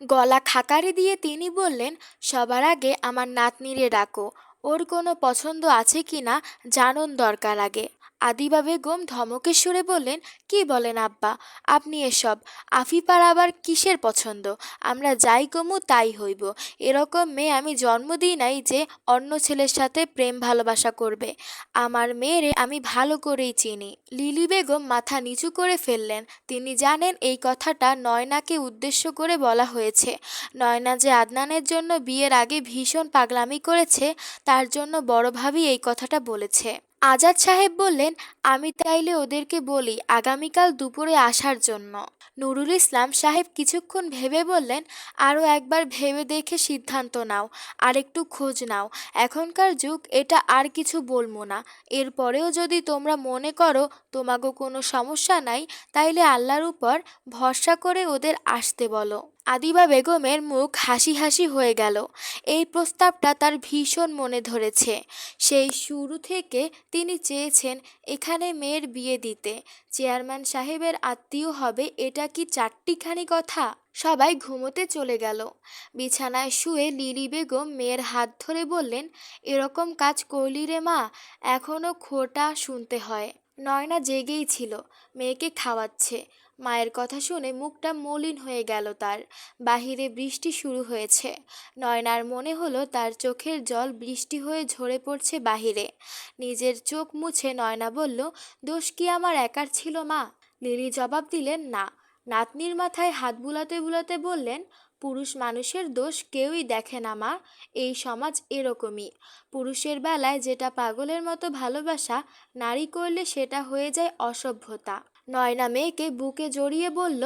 গলা খাকারি দিয়ে তিনি বললেন, সবার আগে আমার নাতনিরে ডাকো। ওর কোনো পছন্দ আছে কি না জানুন দরকার আগে। আদিবা বেগম ধমকের সুরে বললেন, কি বলেন আব্বা? আপনি এসব। আফিপার আবার কিসের পছন্দ? আমরা যাই কমু তাই হইব। এরকম মেয়ে আমি জন্ম দিই নাই যে অন্য ছেলের সাথে প্রেম ভালোবাসা করবে। আমার মেয়েরে আমি ভালো করেই চিনি। লিলি বেগম মাথা নিচু করে ফেললেন। তিনি জানেন এই কথাটা নয়নাকে উদ্দেশ্য করে বলা হয়েছে। নয়না যে আদনানের জন্য বিয়ের আগে ভীষণ পাগলামি করেছে, তার জন্য বড় ভাবি এই কথাটা বলেছে। আজাদ সাহেব বললেন, আমি তাইলে ওদেরকে বলি, আগামীকাল দুপুরে আসার জন্য। নুরুল ইসলাম সাহেব কিছুক্ষণ ভেবে বললেন আরও একবার ভেবে দেখে সিদ্ধান্ত নাও, আর একটু খোঁজ নাও। এখনকার যুগ, এটা আর কিছু বলব না। এরপরেও যদি তোমরা মনে করো তোমাগো কোনো সমস্যা নাই, তাইলে আল্লাহর উপর ভরসা করে ওদের আসতে বলো। আদিবা বেগমের মুখ হাসি হাসি হয়ে গেল। এই প্রস্তাবটা তার ভীষণ মনে ধরেছে। সেই শুরু থেকে তিনি চেয়েছেন এখানে মেয়ের বিয়ে দিতে। চেয়ারম্যান সাহেবের আত্মীয় হবে, এটা কি চারটিখানি কথা? সবাই ঘুমোতে চলে গেল। বিছানায় শুয়ে লিলি বেগম মেয়ের হাত ধরে বললেন, এরকম কাজ করলি রে মা এখনও খোটা শুনতে হয়। নয়না জেগেই ছিল, মেয়েকে খাওয়াচ্ছে। মায়ের কথা শুনে মুখটা মলিন হয়ে গেল তার। বাহিরে বৃষ্টি শুরু হয়েছে। নয়নার মনে হলো তার চোখের জল বৃষ্টি হয়ে ঝরে পড়ছে বাহিরে। নিজের চোখ মুছে নয়না বলল, দোষ কি আমার একার ছিল মা? লিলি জবাব দিলেন, না। নাতনির মাথায় হাত বুলাতে বুলাতে বললেন পুরুষ মানুষের দোষ কেউই দেখে না, মা। এই সমাজ এরকমই। পুরুষের বেলায় যেটা পাগলের মতো ভালোবাসা, নারী করলে সেটা হয়ে যায় অসভ্যতা। নয়না মেয়েকে বুকে জড়িয়ে বলল,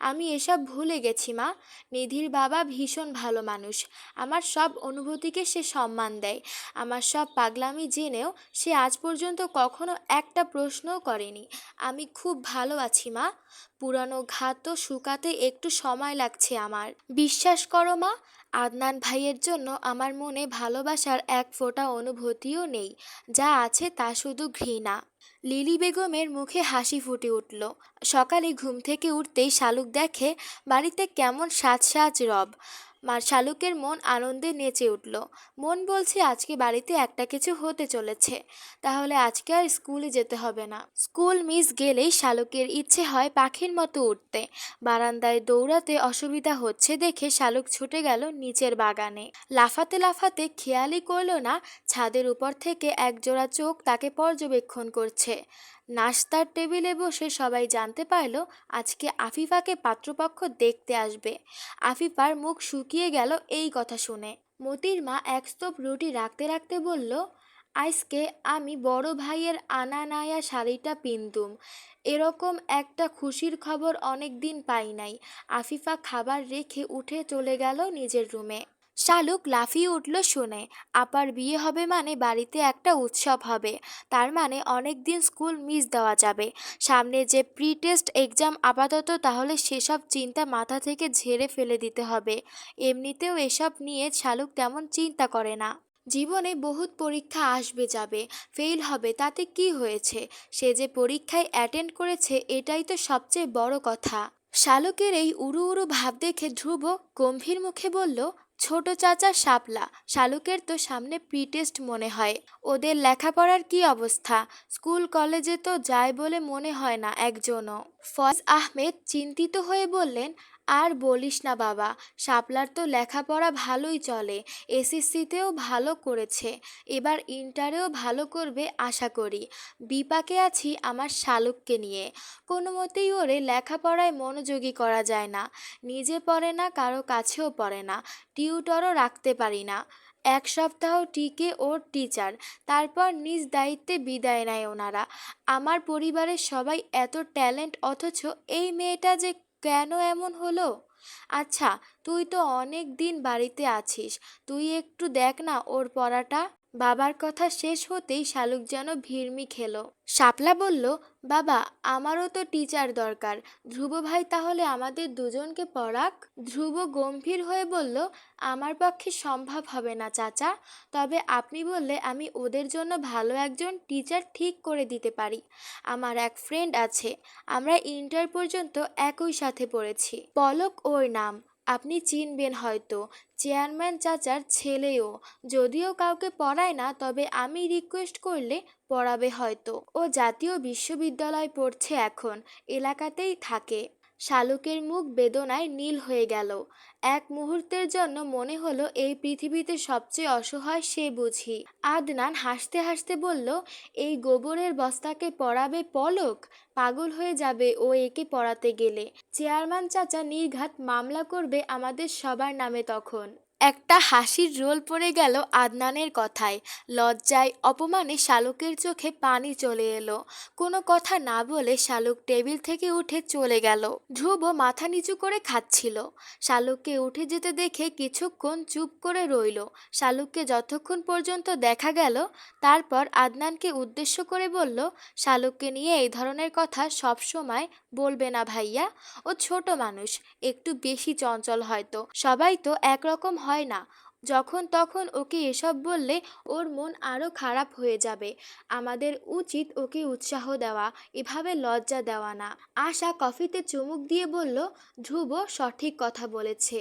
আমি এসব ভুলে গেছি মা। নিধির বাবা ভীষণ ভালো মানুষ। আমার সব অনুভূতিকে সে সম্মান দেয়। আমার সব পাগলামি জেনেও সে আজ পর্যন্ত কখনো একটা প্রশ্নও করেনি। আমি খুব ভালো আছি মা। পুরানো ঘাত তো শুকাতে একটু সময় লাগছে আমার। বিশ্বাস করো মা, আদনান ভাইয়ের জন্য আমার মনে ভালোবাসার এক ফোঁটা অনুভূতিও নেই। যা আছে তা শুধু ঘৃণা। লিলি বেগমের মুখে হাসি ফুটে উঠল। সকালে ঘুম থেকে উঠতেই শালুক দেখে, বাড়িতে কেমন সাজ সাজ রব? মা শালুকের মন আনন্দে নেচে উঠল। মন বলছে, আজকে বাড়িতে একটা কিছু হতে চলেছে। তাহলে আজকে আর স্কুলে যেতে হবে না। স্কুল মিস গেলেই শালুকের ইচ্ছে হয় পাখির মতো উঠতে। বারান্দায় দৌড়াতে অসুবিধা হচ্ছে দেখে শালুক ছুটে গেল নিচের বাগানে। লাফাতে লাফাতে খেয়ালই করল না, ছাদের উপর থেকে একজোড়া চোখ তাকে পর্যবেক্ষণ করছে। নাস্তার টেবিলে বসে সবাই জানতে পারল, আজকে আফিফাকে পাত্রপক্ষ দেখতে আসবে। আফিফার মুখ শুকিয়ে গেল এই কথা শুনে। মতির মা এক স্তূপ রুটি রাখতে রাখতে বলল আজকে আমি বড় ভাইয়ের আনা নায়া শাড়িটা পিনতুম। এরকম একটা খুশির খবর অনেক দিন পাই নাই। আফিফা খাবার রেখে উঠে চলে গেল নিজের রুমে। শালুক লাফিয়ে উঠল শুনে। আপার বিয়ে হবে মানে বাড়িতে একটা উৎসব হবে। তার মানে অনেক দিন স্কুল মিস দেওয়া যাবে। সামনে যে প্রি টেস্ট এক্সাম আপাতত, তাহলে সেসব চিন্তা মাথা থেকে ঝেড়ে ফেলে দিতে হবে। এমনিতেও এসব নিয়ে শালুক তেমন চিন্তা করে না। জীবনে বহুত পরীক্ষা আসবে যাবে ফেল হবে, তাতে কি হয়েছে? সে যে পরীক্ষায় অ্যাটেন্ড করেছে, এটাই তো সবচেয়ে বড় কথা। শালকের এই উড়ু উড়ু ভাব দেখে ধ্রুব গম্ভীর মুখে বলল ছোট চাচা শাপলা, শালুকের তো সামনে প্রি টেস্ট মনে হয়। ওদের লেখাপড়ার কি অবস্থা? স্কুল, কলেজে তো যায় বলে মনে হয় না একজনও। ফয়েজ আহমেদ চিন্তিত হয়ে বললেন আর বলিস না বাবা, শাপলার তো লেখাপড়া ভালোই চলে, এসএসসিতেও ভালো করেছে, এবার ইন্টারেও ভালো করবে আশা করি। বিপাকে আছি আমার শালুককে নিয়ে, কোনো মতেই ওরে লেখাপড়ায় মনোযোগী করা যায় না, নিজে পড়ে না, কারও কাছেও পড়ে না, টিউটরও রাখতে পারি না, এক সপ্তাহ টিকে ওর টিচার, তারপর নিজ দায়িত্বে বিদায় নেয় ওনারা, আমার পরিবারের সবাই এত ট্যালেন্ট অথচ এই মেয়েটা যে কেন এমন হলো? আচ্ছা তুই তো অনেক দিন বাড়িতে আছিস। তুই একটু দেখ না ওর পড়াটা। বাবার কথা শেষ হতেই শালুক যেন ভিড়মি খেলো। শাপলা বলল, বাবা, আমারও তো টিচার দরকার। ধ্রুব ভাই তাহলে আমাদের দুজনকে পড়াক? ধ্রুব গম্ভীর হয়ে বলল, আমার পক্ষে সম্ভব হবে না, চাচা। তবে আপনি বললে আমি ওদের জন্য ভালো একজন টিচার ঠিক করে দিতে পারি। আমার এক ফ্রেন্ড আছে। আমরা ইন্টার পর্যন্ত একই সাথে পড়েছি। পলক ওর নাম। আপনি চিনবেন হয়তো। চেয়ারম্যান চাচার ছেলেও। যদিও কাউকে পড়ায় না, তবে আমি রিকোয়েস্ট করলে পড়াবে হয়তো। ও জাতীয় বিশ্ববিদ্যালয় পড়ছে এখন, এলাকাতেই থাকে। শালুকের মুখ বেদনায় নীল হয়ে গেল। এক মুহূর্তের জন্য মনে হলো এই পৃথিবীতে সবচেয়ে অসহায় সে বুঝি। আদনান হাসতে হাসতে বলল, এই গোবরের বস্তাকে পড়াবে পলক? পাগল হয়ে যাবে ও একে পড়াতে গেলে। চেয়ারম্যান চাচা নির্ঘাত মামলা করবে আমাদের সবার নামে তখন। একটা হাসির রোল পড়ে গেল আদনানের কথায়। লজ্জায়, অপমানে শালুকের চোখে পানি চলে এলো। কোনো কথা না বলে শালুক টেবিল থেকে উঠে চলে গেল। ধ্রুব মাথা নিচু করে খাচ্ছিল। শালুককে উঠে যেতে দেখে কিছুক্ষণ চুপ করে রইল। শালুককে যতক্ষণ পর্যন্ত দেখা গেল, তারপর আদনানকে উদ্দেশ্য করে বলল, শালুককে নিয়ে এই ধরনের কথা সব সময় বলবে না ভাইয়া। ও ছোট মানুষ, একটু বেশি চঞ্চল হয়তো। সবাই তো একরকম হয় না। যখন তখন ওকে এসব বললে ওর মন আরও খারাপ হয়ে যাবে। আমাদের উচিত ওকে উৎসাহ দেওয়া, এভাবে লজ্জা দেওয়া না। আশা কফিতে চুমুক দিয়ে বলল, ধ্রুব সঠিক কথা বলেছে।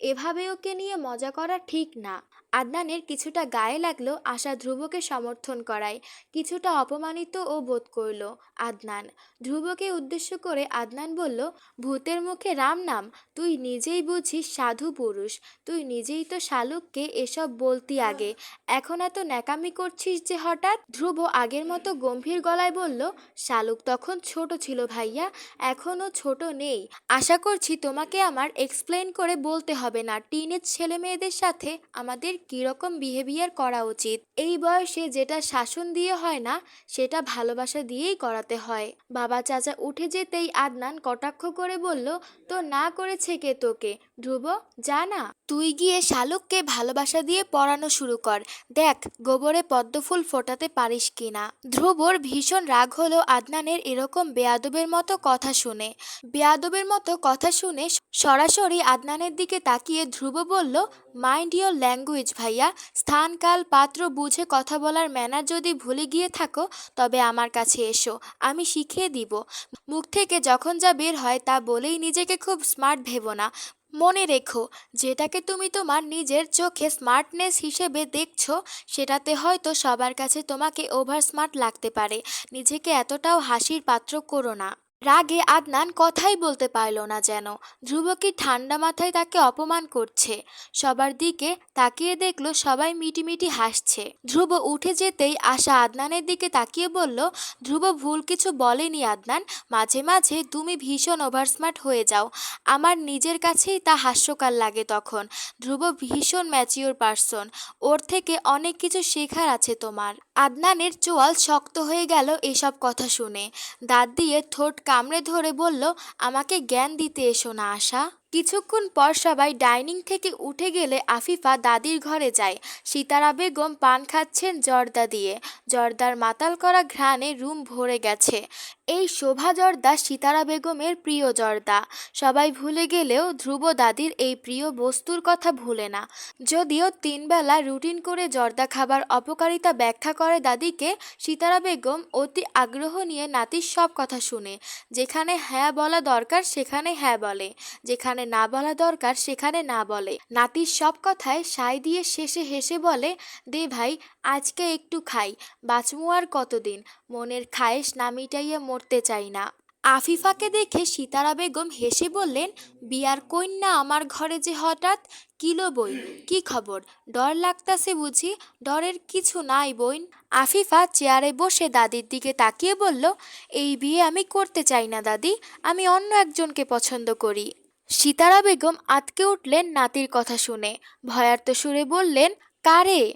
এভাবে ওকে নিয়ে মজা করা ঠিক না। আদনানের কিছুটা গায়ে লাগল আশা ধ্রুবকে সমর্থন করায়। কিছুটা অপমানিত ও বোধ করল আদনান। ধ্রুবকে উদ্দেশ্য করে আদনান বলল, ভূতের মুখে রাম নাম, তুই নিজেই বুঝিস সাধু পুরুষ, তুই নিজেই তো শালুককে এসব বলতি আগে। এখন এত ন্যাকামি করছিস যে হঠাৎ? ধ্রুব আগের মতো গম্ভীর গলায় বলল, শালুক তখন ছোট ছিল ভাইয়া এখনও ছোট নেই। আশা করছি তোমাকে আমার এক্সপ্লেন করে বলতে হবে না। টিনেজ ছেলে মেয়েদের সাথে আমাদের কীরকম বিহেভিয়ার করা উচিত? এই বয়সে যেটা শাসন দিয়ে হয় না, সেটা ভালোবাসা দিয়েই করাতে হয়। বাবা চাচা উঠে যেতেই আদনান কটাক্ষ করে বলল, তো না করেছে কে তোকে? ধ্রুব, যা না। তুই গিয়ে শালুককে ভালোবাসা দিয়ে পড়ানো শুরু কর। দেখ, গোবরে পদ্মফুল ফোটাতে পারিস কিনা ধ্রুবর ভীষণ রাগ হলো আদনানের এরকম বেয়াদবের মতো কথা শুনে। বেয়াদবের মতো কথা শুনে সরাসরি আদনানের দিকে তাকিয়ে ধ্রুব বলল মাইন্ড ইয়োর ল্যাঙ্গুয়েজ ভাইয়া। স্থানকাল, পাত্র, বুঝে কথা বলার ম্যানার যদি ভুলে গিয়ে থাকো, তবে আমার কাছে এসো, আমি শিখিয়ে দিব। মুখ থেকে যখন যা বের হয়, তা বলেই নিজেকে খুব স্মার্ট ভেবো না। মনে রেখো, যেটাকে তুমি তোমার নিজের চোখে স্মার্টনেস হিসেবে দেখছ, সেটাতে হয়তো সবার কাছে তোমাকে ওভার স্মার্ট লাগতে পারে। নিজেকে এতটাও হাসির পাত্র করো না। রাগে আদনান কথাই বলতে পারল না যেন। ধ্রুব কি ঠান্ডা মাথায় তাকে অপমান করছে। সবার দিকে তাকিয়ে দেখল সবাই মিটিমিটি হাসছে। ধ্রুব উঠে যেতেই আশা আদনানের দিকে তাকিয়ে বলল, ধ্রুব, ভুল কিছু বলেনি আদনান। মাঝে মাঝে তুমি ভীষণ ওভারস্মার্ট হয়ে যাও। আমার নিজের কাছেই তা হাস্যকর লাগে তখন। ধ্রুব ভীষণ ম্যাচিওর পারসন। ওর থেকে অনেক কিছু শেখার আছে তোমার। আদনানের চোয়াল শক্ত হয়ে গেল এসব কথা শুনে। দাঁত দিয়ে ঠোঁট কামড়ে ধরে বলল আমাকে জ্ঞান দিতে এসো না আশা। কিছুক্ষণ পর সবাই ডাইনিং থেকে উঠে গেলে আফিফা দাদির ঘরে যায়। সীতারা বেগম পান খাচ্ছেন জর্দা দিয়ে। জর্দার মাতাল করা ঘ্রাণে রুম ভরে গেছে। এই শোভা জর্দা সীতারা বেগমের প্রিয় জর্দা। সবাই ভুলে গেলেও ধ্রুব দাদির এই প্রিয় বস্তুর কথা ভুলে না। যদিও তিনবেলা রুটিন করে জর্দা খাবার অপকারিতা ব্যাখ্যা করে দাদিকে, সীতারা বেগম অতি আগ্রহ নিয়ে নাতির সব কথা শুনে। যেখানে হ্যাঁ বলা দরকার সেখানে হ্যাঁ বলে। যেখানে না বলা দরকার, সেখানে না বলে। নাতির সব কথায় সাই দিয়ে শেষে হেসে বলে, দে ভাই, আজকে একটু খাই, বাঁচমু আর কতদিন? মনের খায়েশ না মিটাইয়ে মরতে চাই না। আফিফাকে দেখে সীতারা বেগম হেসে বললেন, বিয়ার কন্যা আমার ঘরে যে হঠাৎ? কিলো বই? কি খবর? ডর লাগতাছে বুঝি, ডরের কিছু নাই বইন। আফিফা চেয়ারে বসে দাদির দিকে তাকিয়ে বলল, এই বিয়ে আমি করতে চাই না দাদি, আমি অন্য একজনকে পছন্দ করি। সীতারা বেগম আতকে উঠলেন নাতির কথা শুনে। ভয়ার্ত সুরে বললেন, কারে?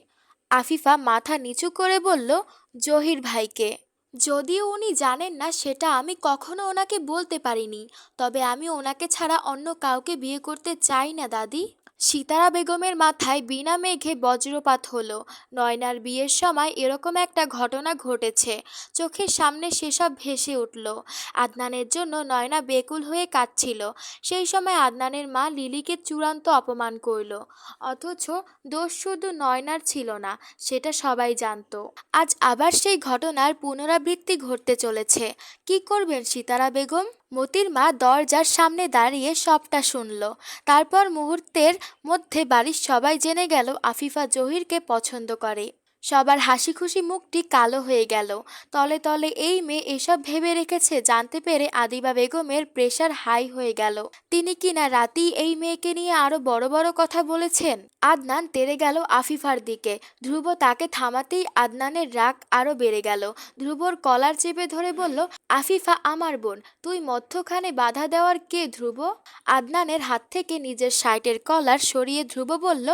আফিফা মাথা নিচু করে বলল, জহির ভাইকে। যদিও উনি জানেন না, সেটা আমি কখনো ওনাকে বলতে পারিনি। তবে আমি ওনাকে ছাড়া অন্য কাউকে বিয়ে করতে চাই না, দাদি। সীতারা বেগমের মাথায় বিনা মেঘে বজ্রপাত হলো। নয়নার বিয়ের সময় এরকম একটা ঘটনা ঘটেছে। চোখের সামনে সেসব ভেসে উঠল। আদনানের জন্য নয়না বেকুল হয়ে কাঁদছিল। সেই সময় আদনানের মা লিলিকে চূড়ান্ত অপমান করল। অথচ দোষ শুধু নয়নার ছিল না, সেটা সবাই জানতো। আজ আবার সেই ঘটনার পুনরাবৃত্তি ঘটতে চলেছে। কি করবেন সীতারা বেগম? মতির মা দরজার সামনে দাঁড়িয়ে সবটা শুনল। তারপর মুহূর্তের মধ্যে বাড়ির সবাই জেনে গেল আফিফা জহিরকে পছন্দ করে। সবার হাসি খুশি মুখটি কালো হয়ে গেল। তলে তলে এই মেয়ে এসব ভেবে রেখেছে, জানতে পেরে আদিবা বেগমের প্রেশার হাই হয়ে গেল। তিনি কিনা রাতেই এই মেয়েকে নিয়ে আরও বড় বড় কথা বলেছেন? আদনান তেড়ে গেল আফিফার দিকে। ধ্রুব তাকে থামাতেই আদনানের রাগ আরও বেড়ে গেল। ধ্রুবর কলার চেপে ধরে বলল, আফিফা, আমার বোন, তুই মধ্যখানে বাধা দেওয়ার কে ধ্রুব? আদনানের হাত থেকে নিজের শার্টের কলার সরিয়ে ধ্রুব বলল,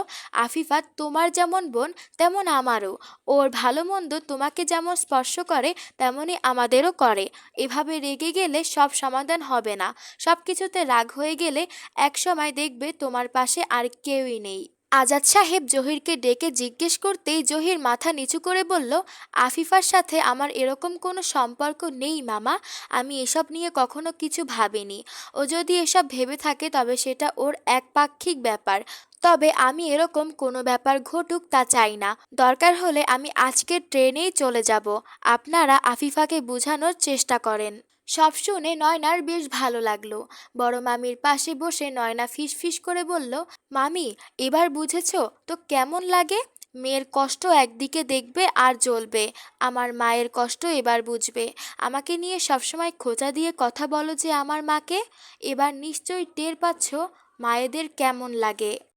আফিফা, তোমার যেমন বোন, তেমন আমারও। ওর ভালো মন্দ তোমাকে যেমন স্পর্শ করে, তেমনই আমাদেরও করে। এভাবে রেগে গেলে সব সমাধান হবে না। সব কিছুতে রাগ হয়ে গেলে একসময় দেখবে তোমার পাশে আর কেউই নেই। আজাদ সাহেব জহিরকে ডেকে জিজ্ঞেস করতেই জহির মাথা নিচু করে বলল, আফিফার সাথে আমার এরকম কোনো সম্পর্ক নেই মামা, আমি এসব নিয়ে কখনো কিছু ভাবিনি। ও যদি এসব ভেবে থাকে তবে সেটা ওর একপাক্ষিক ব্যাপার। তবে আমি এরকম কোনো ব্যাপার ঘটুক তা চাই না। দরকার হলে আমি আজকের ট্রেনেই চলে যাব। আপনারা আফিফাকে বোঝানোর চেষ্টা করেন। সব শুনে নয়নার বেশ ভালো লাগল। বড় মামির পাশে বসে নয়না ফিস ফিস করে বলল, মামি, এবার বুঝেছ তো কেমন লাগে? মেয়ের কষ্ট একদিকে দেখবে আর জ্বলবে। আমার মায়ের কষ্ট এবার বুঝবে। আমাকে নিয়ে সবসময় খোঁচা দিয়ে কথা বলো যে আমার মাকে। এবার নিশ্চয়ই টের পাচ্ছ মায়েদের কেমন লাগে।